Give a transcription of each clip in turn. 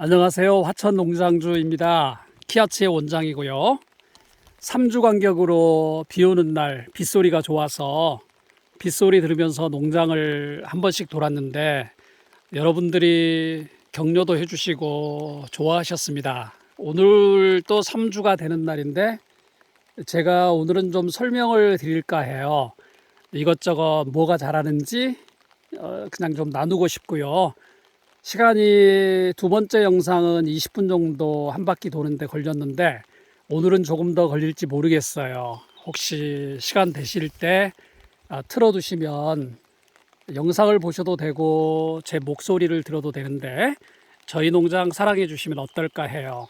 안녕하세요. 화천 농장주입니다. 키아치의 원장이고요. 3주 간격으로 비 오는 날 빗소리가 좋아서 빗소리 들으면서 농장을 한 번씩 돌았는데 여러분들이 격려도 해주시고 좋아하셨습니다. 오늘 또 3주가 되는 날인데 제가 오늘은 좀 설명을 드릴까 해요. 이것저것 뭐가 잘하는지 어, 그냥 좀 나누고 싶고요. 시간이 두 번째 영상은 20분 정도 한 바퀴 도는데 걸렸는데 오늘은 조금 더 걸릴지 모르겠어요. 혹시 시간 되실 때 아, 틀어두시면 영상을 보셔도 되고 제 목소리를 들어도 되는데 저희 농장 사랑해 주시면 어떨까 해요.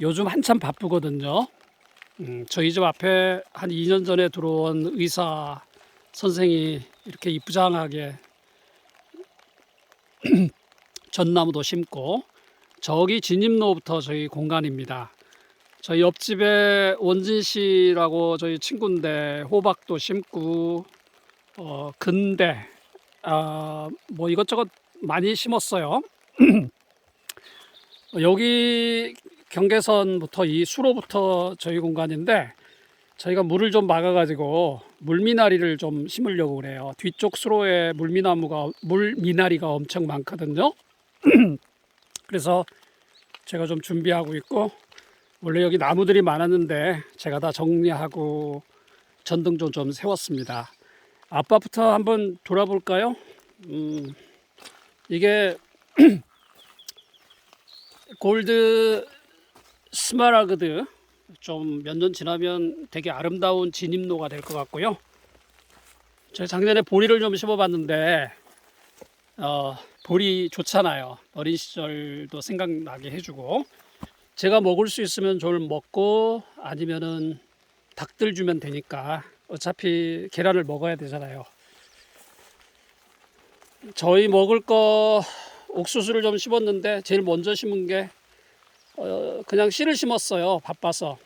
요즘 한참 바쁘거든요. 음, 저희 집 앞에 한 2년 전에 들어온 의사 선생이 이렇게 이쁘장하게 전나무도 심고 저기 진입로부터 저희 공간입니다. 저희 옆집에 원진 씨라고 저희 친구인데 호박도 심고 어 근대 아 뭐 이것저것 많이 심었어요. 여기 경계선부터 이 수로부터 저희 공간인데 저희가 물을 좀 막아가지고 물미나리를 좀 심으려고 그래요. 뒤쪽 수로에 물미나무가 물미나리가 엄청 많거든요. 그래서 제가 좀 준비하고 있고 원래 여기 나무들이 많았는데 제가 다 정리하고 전등 좀 좀 세웠습니다. 아빠부터 한번 돌아볼까요? 음, 이게 골드 스마라그드 좀 몇 년 지나면 되게 아름다운 진입로가 될 것 같고요. 제가 작년에 보리를 좀 심어봤는데 어, 보리 좋잖아요. 어린 시절도 생각나게 해주고 제가 먹을 수 있으면 좀 먹고 아니면은 닭들 주면 되니까 어차피 계란을 먹어야 되잖아요. 저희 먹을 거 옥수수를 좀 심었는데 제일 먼저 심은 게 어, 그냥 씨를 심었어요. 바빠서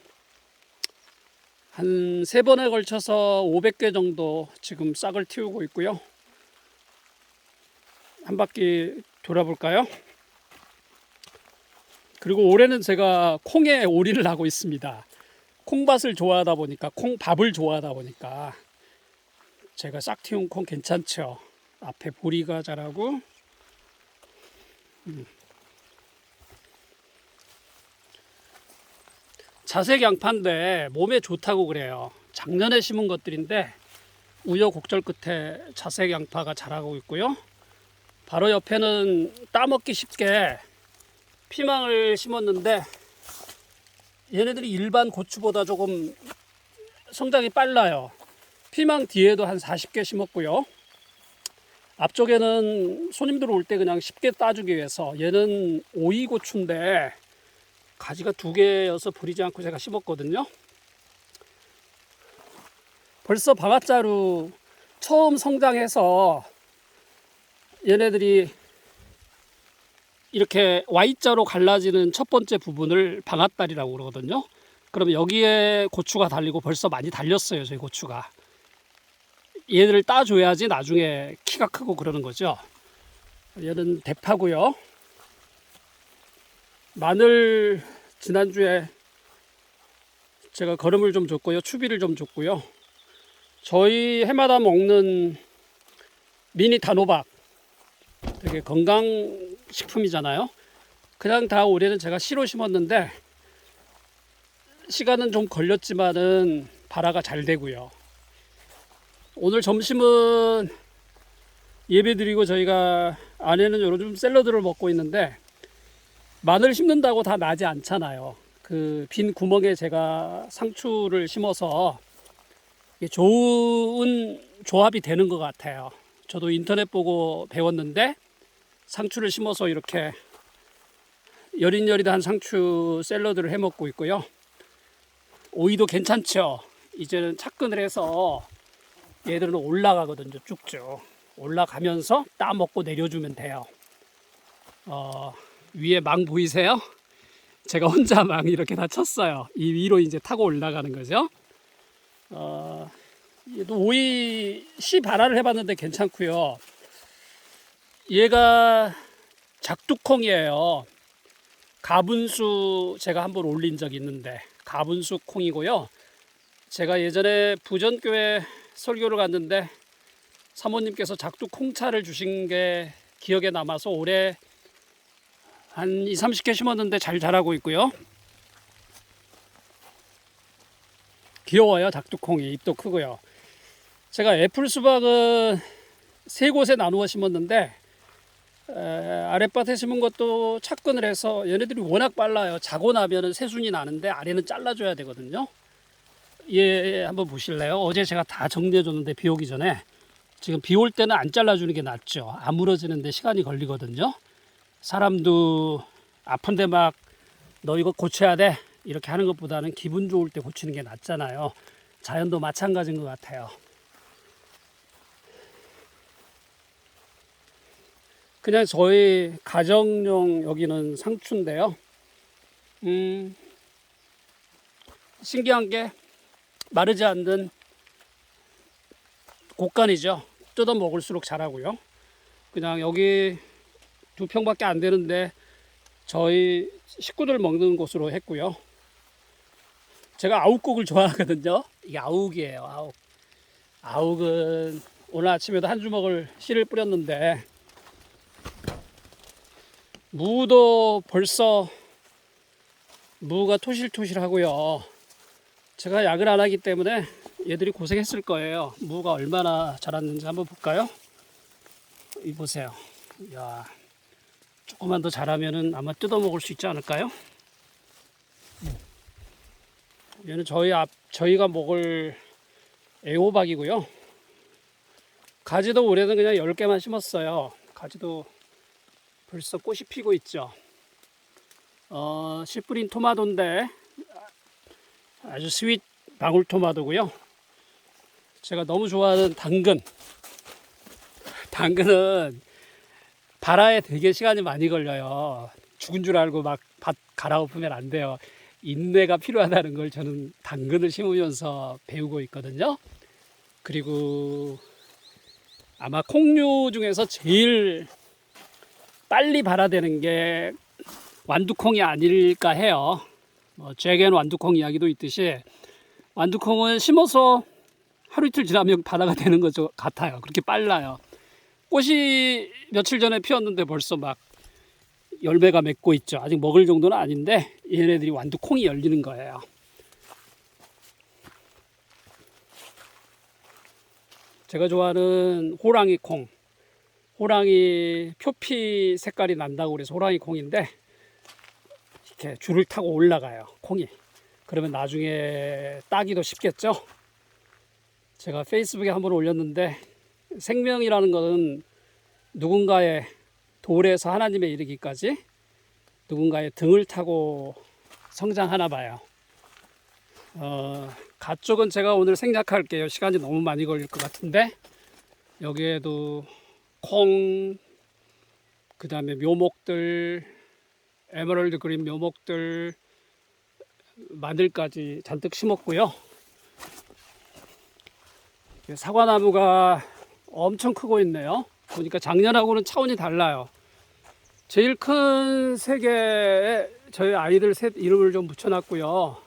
한 세 번에 걸쳐서 500개 정도 지금 싹을 틔우고 있고요. 한 바퀴 돌아볼까요? 그리고 올해는 제가 콩에 올인을 하고 있습니다. 콩밭을 좋아하다 보니까 콩밥을 좋아하다 보니까 제가 싹 틔운 콩 괜찮죠. 앞에 보리가 자라고 음. 자색 양파인데 몸에 좋다고 그래요. 작년에 심은 것들인데 우여곡절 끝에 자색 양파가 자라고 있고요. 바로 옆에는 따먹기 쉽게 피망을 심었는데 얘네들이 일반 고추보다 조금 성장이 빨라요. 피망 뒤에도 한 40개 심었고요. 앞쪽에는 손님들 올 때 그냥 쉽게 따주기 위해서 얘는 오이 고추인데 가지가 두 개여서 버리지 않고 제가 심었거든요. 벌써 방앗자루 처음 성장해서 얘네들이 이렇게 Y자로 갈라지는 첫 번째 부분을 방앗다리라고 그러거든요. 그러면 여기에 고추가 달리고 벌써 많이 달렸어요, 저희 고추가. 얘들을 따줘야지 나중에 키가 크고 그러는 거죠. 얘는 대파고요. 마늘 지난주에 제가 거름을 좀 줬고요. 추비를 좀 줬고요. 저희 해마다 먹는 미니 단호박 되게 건강 식품이잖아요. 그냥 다 올해는 제가 씨로 심었는데 시간은 좀 걸렸지만은 발화가 잘 되고요. 오늘 점심은 예배 드리고 저희가 아내는 요즘 샐러드를 먹고 있는데 마늘 심는다고 다 나지 않잖아요. 그 빈 구멍에 제가 상추를 심어서 좋은 조합이 되는 것 같아요. 저도 인터넷 보고 배웠는데 상추를 심어서 이렇게 여린여리한 상추 샐러드를 해 먹고 있고요. 오이도 괜찮죠. 이제는 착근을 해서 얘들은 올라가거든요. 쭉쭉 올라가면서 따 먹고 내려주면 돼요. 어, 위에 망 보이세요? 제가 혼자 망 이렇게 다 쳤어요. 이 위로 이제 타고 올라가는 거죠. 어, 얘도 오이 씨 발화를 해봤는데 괜찮고요. 얘가 작두콩이에요. 가분수 제가 한번 올린 적이 있는데 가분수 콩이고요. 제가 예전에 부전교회 설교를 갔는데 사모님께서 작두 콩차를 주신 게 기억에 남아서 올해 한 2, 30개 심었는데 잘 자라고 있고요. 귀여워요, 작두콩이. 잎도 크고요. 제가 애플 수박은 세 곳에 나누어 심었는데 에, 아랫밭에 심은 것도 착근을 해서 얘네들이 워낙 빨라요. 자고 나면은 새순이 나는데 아래는 잘라줘야 되거든요. 예, 한번 보실래요? 어제 제가 다 정리해 줬는데 비 오기 전에 지금 비 올 때는 안 잘라주는 게 낫죠. 아물어지는데 시간이 걸리거든요. 사람도 아픈데 막 너 이거 고쳐야 돼 이렇게 하는 것보다는 기분 좋을 때 고치는 게 낫잖아요. 자연도 마찬가지인 것 같아요. 그냥 저희 가정용 여기는 상추인데요. 음, 신기한 게 마르지 않는 곡간이죠. 뜯어 먹을수록 자라고요. 그냥 여기 두 평밖에 안 되는데 저희 식구들 먹는 곳으로 했고요. 제가 아욱국을 좋아하거든요. 이게 아욱이에요. 아욱. 아욱은 오늘 아침에도 한 주먹을 씨를 뿌렸는데 무도 벌써 무가 토실토실 하고요. 제가 약을 안 하기 때문에 얘들이 고생했을 거예요. 무가 얼마나 자랐는지 한번 볼까요? 이 보세요. 야, 조금만 더 자라면은 아마 뜯어 먹을 수 있지 않을까요? 얘는 저희 앞 저희가 먹을 애호박이고요. 가지도 올해는 그냥 10개만 심었어요. 가지도 벌써 꽃이 피고 있죠. 어, 씨 뿌린 토마토인데 아주 스윗 방울 토마토고요. 제가 너무 좋아하는 당근. 당근은 발화에 되게 시간이 많이 걸려요. 죽은 줄 알고 막 밭 갈아엎으면 안 돼요. 인내가 필요하다는 걸 저는 당근을 심으면서 배우고 있거든요. 그리고 아마 콩류 중에서 제일 빨리 발화되는 게 완두콩이 아닐까 해요. 뭐 제겐 완두콩 이야기도 있듯이 완두콩은 심어서 하루 이틀 지나면 발화가 되는 것 같아요. 그렇게 빨라요. 꽃이 며칠 전에 피었는데 벌써 막 열매가 맺고 있죠. 아직 먹을 정도는 아닌데 얘네들이 완두콩이 열리는 거예요. 제가 좋아하는 호랑이 콩. 호랑이 표피 색깔이 난다고 그래서 호랑이 콩인데 이렇게 줄을 타고 올라가요. 콩이. 그러면 나중에 따기도 쉽겠죠. 제가 페이스북에 한번 올렸는데 생명이라는 것은 누군가의 돌에서 하나님에 이르기까지 누군가의 등을 타고 성장하나 봐요. 어, 가쪽은 제가 오늘 생략할게요. 시간이 너무 많이 걸릴 것 같은데 여기에도 콩, 그 다음에 묘목들, 에메랄드 그린 묘목들, 마늘까지 잔뜩 심었고요. 사과나무가 엄청 크고 있네요. 보니까 작년하고는 차원이 달라요. 제일 큰 세 개에 저희 아이들 셋 이름을 좀 붙여놨고요.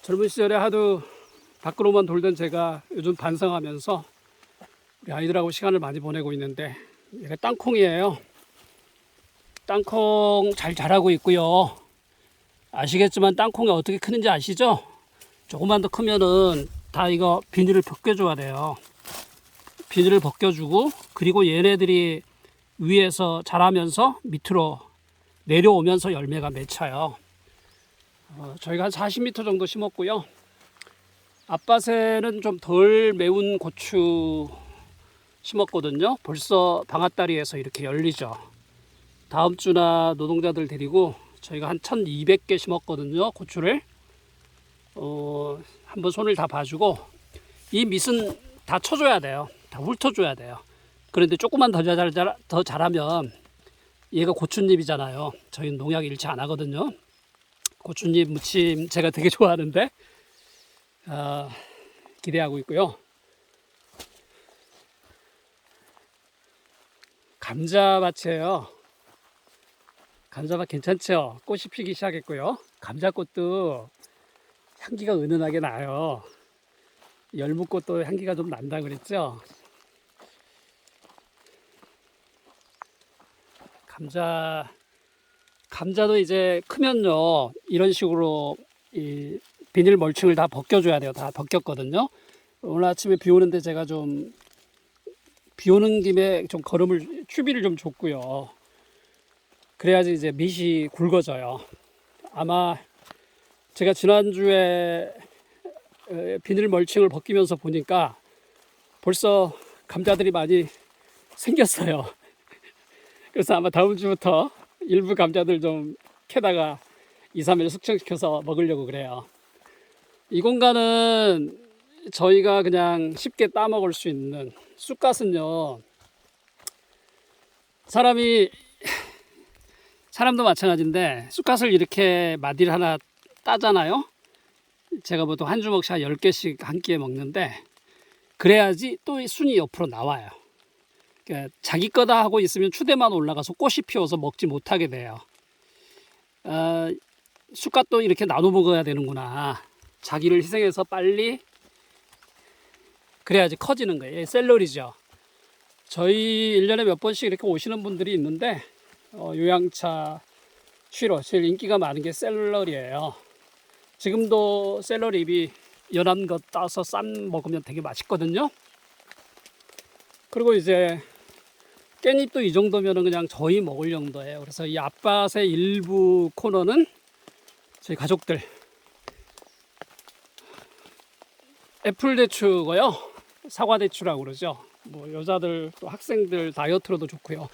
젊은 시절에 하도 밖으로만 돌던 제가 요즘 반성하면서 우리 아이들하고 시간을 많이 보내고 있는데 얘가 땅콩이에요. 땅콩 잘 자라고 있고요. 아시겠지만 땅콩이 어떻게 크는지 아시죠? 조금만 더 크면은 다 이거 비닐을 벗겨줘야 돼요. 비닐을 벗겨주고 그리고 얘네들이 위에서 자라면서 밑으로 내려오면서 열매가 맺혀요. 어, 저희가 한 40m 정도 심었고요. 앞밭에는 좀 덜 매운 고추 심었거든요. 벌써 방앗다리에서 이렇게 열리죠. 다음 주나 노동자들 데리고 저희가 한 1200개 심었거든요. 고추를. 어, 한번 손을 다 봐주고 이 밑은 다 쳐줘야 돼요. 다 훑어줘야 돼요. 그런데 조금만 더, 잘, 잘, 더 잘하면 얘가 고추잎이잖아요. 저희는 농약 일치 안 하거든요. 고추잎 무침 제가 되게 좋아하는데 어, 기대하고 있고요. 감자밭이에요. 감자밭 괜찮죠? 꽃이 피기 시작했고요. 감자꽃도 향기가 은은하게 나요. 열무꽃도 향기가 좀 난다 그랬죠? 감자, 감자도 이제 크면요. 이런 식으로 이 비닐 멀칭을 다 벗겨줘야 돼요. 다 벗겼거든요. 오늘 아침에 비 오는데 제가 좀 비 오는 김에 좀 걸음을 추비를 좀 줬고요. 그래야지 이제 밑이 굵어져요. 아마 제가 지난주에 에, 비닐 멀칭을 벗기면서 보니까 벌써 감자들이 많이 생겼어요. 그래서 아마 다음 주부터 일부 감자들 좀 캐다가 2, 3일 숙성시켜서 먹으려고 그래요. 이 공간은 저희가 그냥 쉽게 따먹을 수 있는 쑥갓은요. 사람이 사람도 마찬가지인데 쑥갓을 이렇게 마디를 하나 따잖아요. 제가 보통 한 주먹씩 한 10개씩 한 끼에 먹는데 그래야지 또이 순이 옆으로 나와요. 그러니까 자기 거다 하고 있으면 추대만 올라가서 꽃이 피어서 먹지 못하게 돼요. 아, 쑥갓도 이렇게 나눠 먹어야 되는구나. 자기를 희생해서 빨리 그래야지 커지는 거예요. 예, 샐러리죠. 저희 1년에 몇 번씩 이렇게 오시는 분들이 있는데 어, 요양차 쉬러 제일 인기가 많은 게 샐러리예요. 지금도 샐러리 잎이 연한 거 따서 쌈 먹으면 되게 맛있거든요. 그리고 이제 깻잎도 이 정도면 그냥 저희 먹을 정도예요. 그래서 이 앞밭의 일부 코너는 저희 가족들 애플 대추고요. 사과 대추라고 그러죠. 뭐 여자들 또 학생들 다이어트로도 좋고요.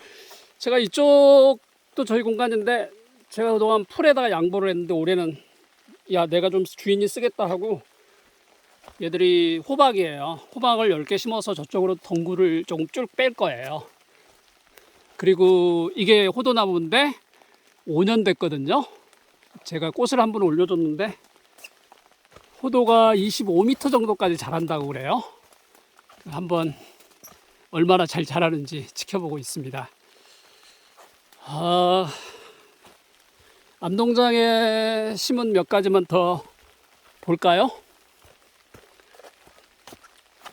제가 이쪽도 저희 공간인데 제가 그동안 풀에다가 양보를 했는데 올해는 야 내가 좀 주인이 쓰겠다 하고 얘들이 호박이에요. 호박을 10개 심어서 저쪽으로 덩굴을 좀쭉뺄 거예요. 그리고 이게 호도나무인데 5년 됐거든요. 제가 꽃을 한 번 올려줬는데 호도가 25m 정도까지 자란다고 그래요. 한번 얼마나 잘 자라는지 지켜보고 있습니다. 아, 암농장에 심은 몇 가지만 더 볼까요?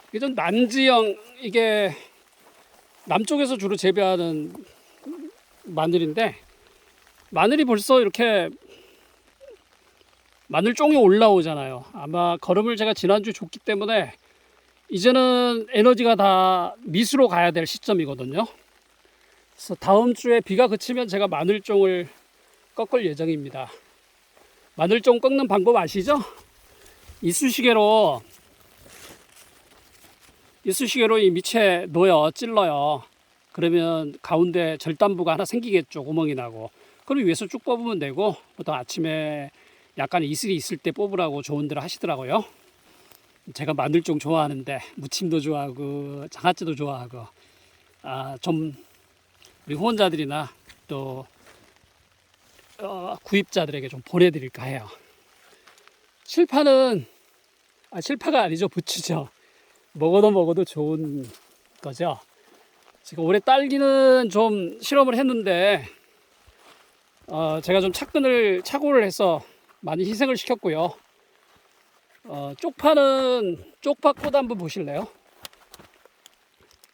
이게 좀 난지형 이게 남쪽에서 주로 재배하는 마늘인데 마늘이 벌써 이렇게 마늘 종이 올라오잖아요. 아마 걸음을 제가 지난주 줬기 때문에 이제는 에너지가 다 미수로 가야 될 시점이거든요. 그래서 다음 주에 비가 그치면 제가 마늘종을 꺾을 예정입니다. 마늘종 꺾는 방법 아시죠? 이쑤시개로 이쑤시개로 이 밑에 놓여 찔러요. 그러면 가운데 절단부가 하나 생기겠죠. 구멍이 나고. 그럼 위에서 쭉 뽑으면 되고 보통 아침에 약간 이슬이 있을 때 뽑으라고 조언들 하시더라고요. 제가 마늘종 좋아하는데 무침도 좋아하고 장아찌도 좋아하고 아, 좀 우리 후원자들이나 또 어, 구입자들에게 좀 보내드릴까 해요. 실파는 아, 실파가 아니죠 부추죠. 먹어도 먹어도 좋은 거죠. 지금 올해 딸기는 좀 실험을 했는데 어, 제가 좀 착근을 착오를 해서 많이 희생을 시켰고요. 어, 쪽파는 쪽파꽃 한번 보실래요?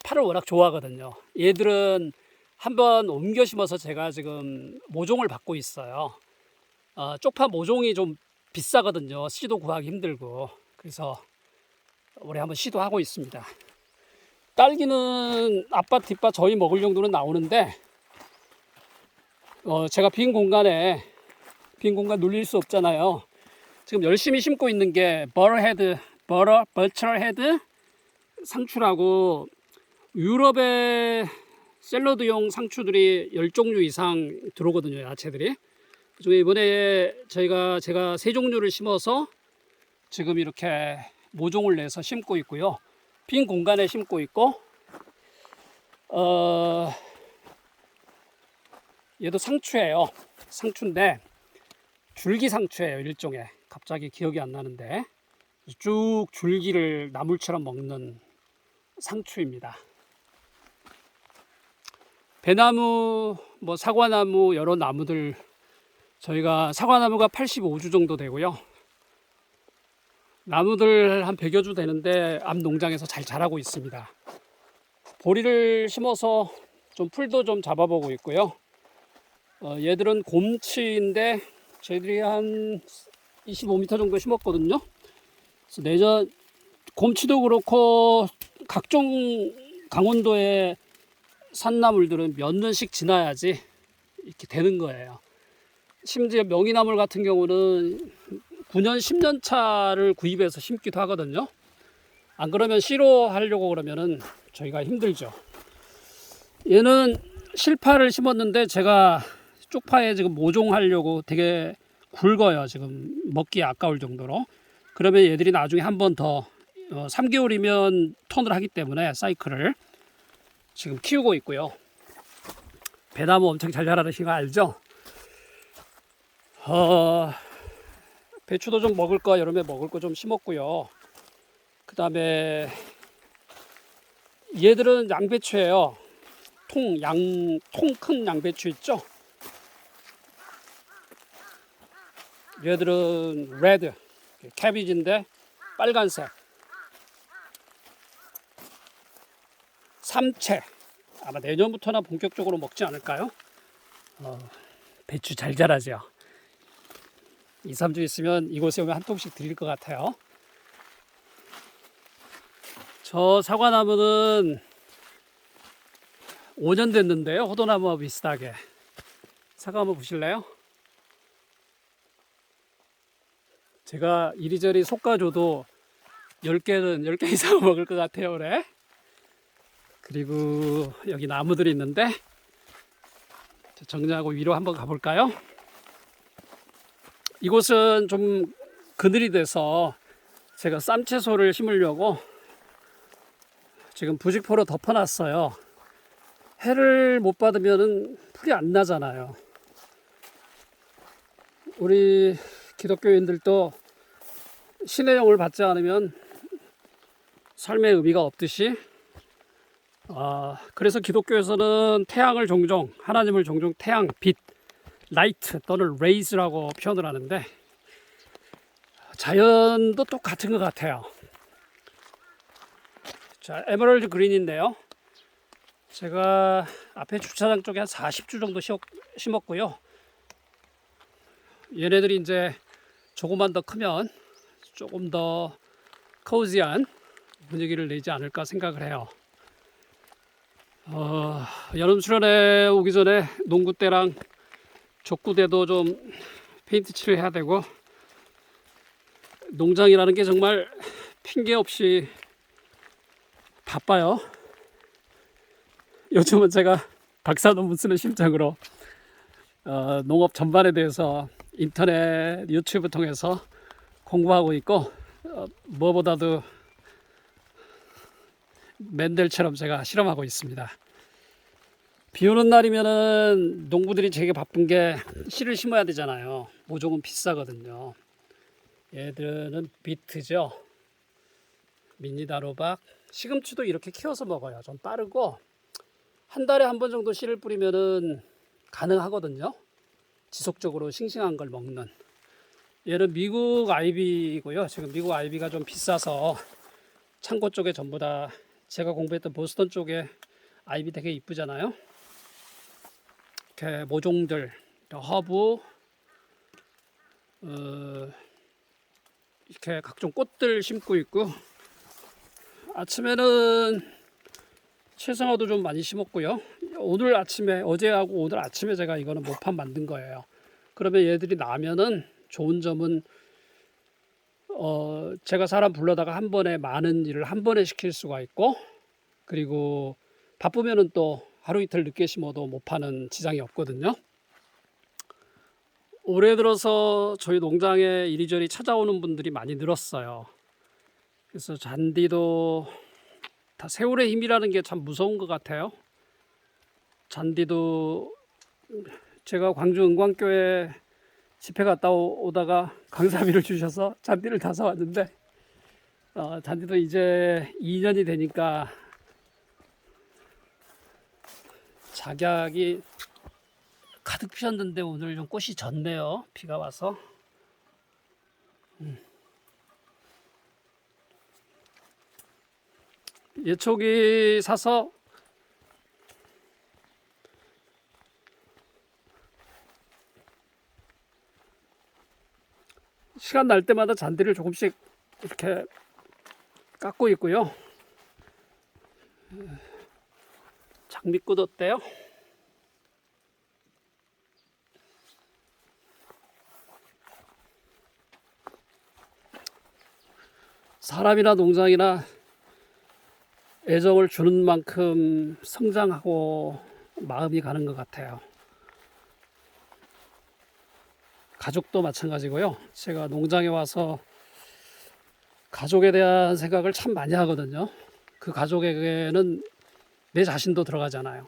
파를 워낙 좋아하거든요. 얘들은 한번 옮겨 심어서 제가 지금 모종을 받고 있어요. 어, 쪽파 모종이 좀 비싸거든요. 씨도 구하기 힘들고. 그래서 올해 한번 시도하고 있습니다. 딸기는 앞밭 뒷밭 저희 먹을 정도는 나오는데 어, 제가 빈 공간에 빈 공간 눌릴 수 없잖아요. 지금 열심히 심고 있는 게 버러헤드, 버러, 버처헤드 상추라고 유럽의 샐러드용 상추들이 10종류 이상 들어오거든요, 야채들이. 그중에 이번에 저희가 제가 세 종류를 심어서 지금 이렇게 모종을 내서 심고 있고요. 빈 공간에 심고 있고, 어, 얘도 상추예요. 상추인데, 줄기 상추예요, 일종의. 갑자기 기억이 안 나는데, 쭉 줄기를 나물처럼 먹는 상추입니다. 배나무, 뭐 사과나무 여러 나무들 저희가 사과나무가 85주 정도 되고요. 나무들 한 100여 주 되는데 앞 농장에서 잘 자라고 있습니다. 보리를 심어서 좀 풀도 좀 잡아보고 있고요. 어, 얘들은 곰치인데 저희들이 한 25m 정도 심었거든요. 그래서 내년 곰치도 그렇고 각종 강원도의 산나물들은 몇 년씩 지나야지 이렇게 되는 거예요. 심지어 명이나물 같은 경우는 9년, 10년 차를 구입해서 심기도 하거든요. 안 그러면 씨로 하려고 그러면은 저희가 힘들죠. 얘는 실파를 심었는데 제가 쪽파에 지금 모종하려고 되게 굵어요. 지금 먹기 아까울 정도로. 그러면 얘들이 나중에 한 번더 3개월이면 턴을 하기 때문에 사이클을 지금 키우고 있고요. 배나무 엄청 잘 자라시는 거 알죠? 어, 배추도 좀 먹을 거 여름에 먹을 거 좀 심었고요. 그 다음에 얘들은 양배추예요. 통, 양, 통 큰 양배추 있죠? 얘들은 레드, 캐비지인데 빨간색. 삼채. 아마 내년부터나 본격적으로 먹지 않을까요? 어, 배추 잘 자라죠. 2, 3주 있으면 이곳에 오면 한 통씩 드릴 것 같아요. 저 사과나무는 5년 됐는데요. 호도나무와 비슷하게. 사과 한번 보실래요? 제가 이리저리 솎아줘도 10개는 10개 이상 먹을 것 같아요, 올해. 그리고 여기 나무들이 있는데 자, 정리하고 위로 한번 가볼까요? 이곳은 좀 그늘이 돼서 제가 쌈채소를 심으려고 지금 부직포로 덮어놨어요. 해를 못 받으면 풀이 안 나잖아요. 우리 기독교인들도 신의 영을 받지 않으면 삶의 의미가 없듯이 아, 그래서 기독교에서는 태양을 종종 하나님을 종종 태양, 빛, 라이트 또는 레이즈라고 표현을 하는데 자연도 똑같은 것 같아요. 자, 에메랄드 그린인데요. 제가 앞에 주차장 쪽에 한 40주 정도 심었고요. 얘네들이 이제 조금만 더 크면 조금 더 코지한 분위기를 내지 않을까 생각을 해요. 어, 여름 출연에 오기 전에 농구 때랑 족구 때도 좀 페인트 칠을 해야 되고 농장이라는 게 정말 핑계 없이 바빠요. 요즘은 제가 박사 논문 쓰는 심정으로 어, 농업 전반에 대해서 인터넷 유튜브 통해서 공부하고 있고 어, 무엇보다도 맨델처럼 제가 실험하고 있습니다. 비 오는 날이면은 농부들이 되게 바쁜 게 씨를 심어야 되잖아요. 모종은 비싸거든요. 얘들은 비트죠. 미니다로박. 시금치도 이렇게 키워서 먹어요. 좀 빠르고 한 달에 한 번 정도 씨를 뿌리면은 가능하거든요. 지속적으로 싱싱한 걸 먹는. 얘는 미국 아이비고요. 지금 미국 아이비가 좀 비싸서 창고 쪽에 전부 다 제가 공부했던 보스턴 쪽에 아이비 되게 이쁘잖아요. 이렇게 모종들, 허브, 어, 이렇게 각종 꽃들 심고 있고 아침에는 채성화도 좀 많이 심었고요. 오늘 아침에 어제하고 오늘 아침에 제가 이거는 모판 만든 거예요. 그러면 얘들이 나면은 좋은 점은 어, 제가 사람 불러다가 한 번에 많은 일을 한 번에 시킬 수가 있고, 그리고 바쁘면은 또 하루 이틀 늦게 심어도 못 파는 지장이 없거든요. 올해 들어서 저희 농장에 이리저리 찾아오는 분들이 많이 늘었어요. 그래서 잔디도 다 세월의 힘이라는 게 참 무서운 것 같아요. 잔디도 제가 광주 은광교회 집회 갔다 오- 오다가 강사비를 주셔서 잔디를 다 사 왔는데 어, 잔디도 이제 2년이 되니까 작약이 가득 피었는데 오늘 좀 꽃이 졌네요. 비가 와서. 음. 예초기 사서 시간 날 때마다 잔디를 조금씩 이렇게 깎고 있고요. 장미꽃 어때요? 사람이나 농장이나 애정을 주는 만큼 성장하고 마음이 가는 것 같아요. 가족도 마찬가지고요. 제가 농장에 와서 가족에 대한 생각을 참 많이 하거든요. 그 가족에게는 내 자신도 들어가잖아요.